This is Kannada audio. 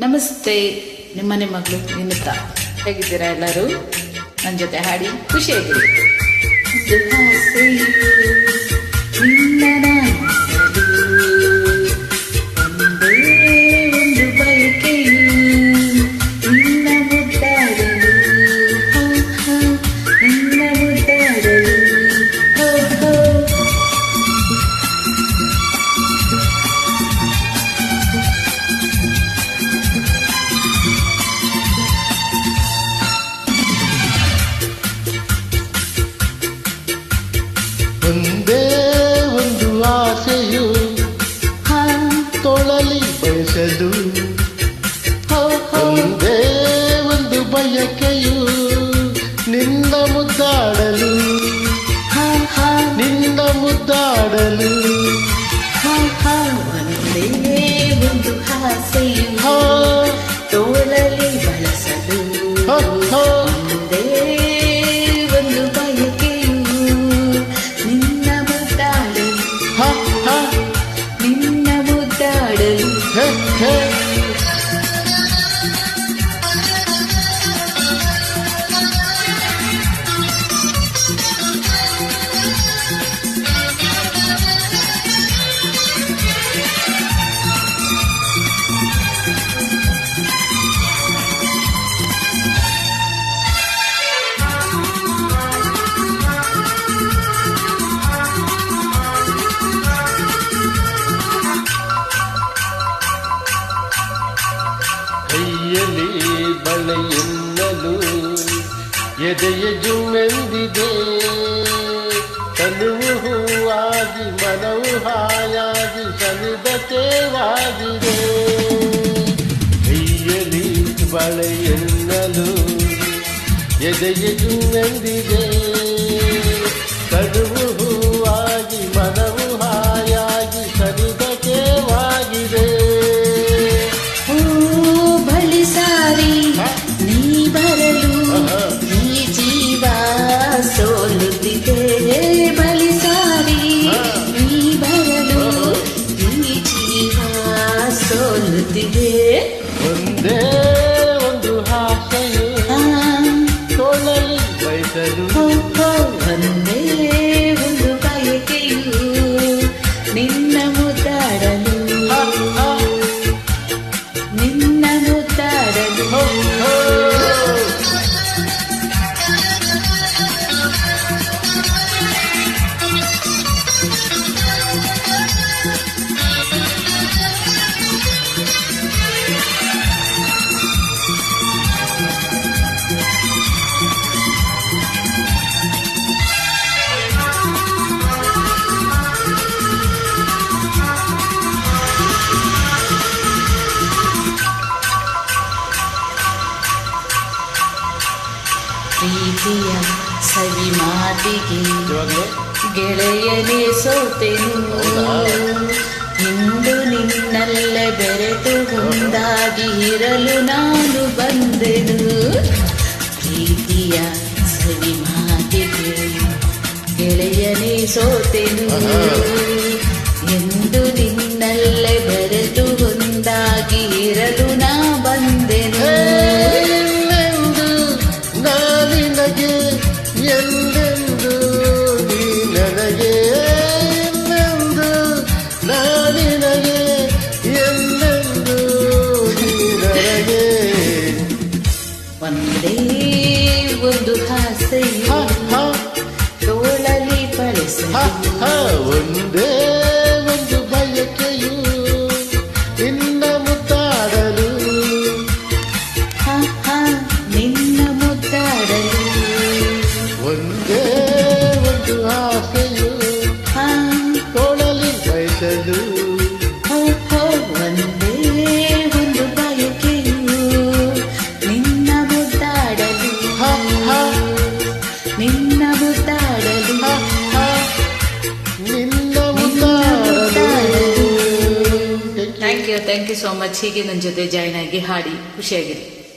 ನಮಸ್ತೆ ನಿಮ್ಮನೆ ಮಗಳು ವಿನುತಾ. ಹೇಗಿದ್ದೀರಾ ಎಲ್ಲರೂ? ನನ್ನ ಜೊತೆ ಹಾಡಿ ಖುಷಿಯಾಗಿರಿ. ಮುದ್ದಾಡಲು. ಒಂದೇ ಒಂದು ಆಸೆಯು ಹಾ, ತೋಳಲಿ ಬಳಸಲು. ಒಂದೇ ಒಂದು ಬಯಕೆಯು ನಿನ್ನ ಮುದ್ದಾಡಲು. ನಿನ್ನ ಮುದ್ದಾಡಲು. ಎದೆಯ ಜುಮ್ಮೆಂದಿದೆ ತನುವು ಹೂವಾಗಿ ಮನವು ಹಾಯಾಗಿ ಸನಿದ ತೇವಾಗಿದೆ. ಕೈಯಲ್ಲಿ ಬಳೆಯೆನ್ನಲು ಎದೆಯ ಜುಮ್ಮೆಂದಿದೆ ಪ್ರೀತಿಯ ಸವಿ ಮಾತಿಗೆ ಗೆಳೆಯನೇ ಸೋತೆನು. ಇಂದು ನಿನ್ನಲ್ಲೇ ಬೆರೆತು ಮುಂದಾಗಿ ಇರಲು ನಾನು ಬಂದೆನು. ಪ್ರೀತಿಯ ಸವಿ ಮಾತಿಗೆ ಗೆಳೆಯನೇ ಸೋತೆನು. ಒಂದೇ ಆಸೆಯು ತೋಳಲಿ ಹ, ಒಂದೇ ಒಂದು ಬಯಕೆಯು ನಿನ್ನ ಮುದ್ದಾಡಲು. ನಿನ್ನ ಮುದ್ದಾಡಲು. ಒಂದೇ ಒಂದು ಆಸೆಯು ಥ್ಯಾಂಕ್ ಯು ಸೋ ಮಚ್ ಹೀಗೆ ನನ್ನ ಜೊತೆ ಜಾಯ್ನ್ ಆಗಿ ಹಾಡಿ. ಖುಷಿಯಾಗಿರಿ.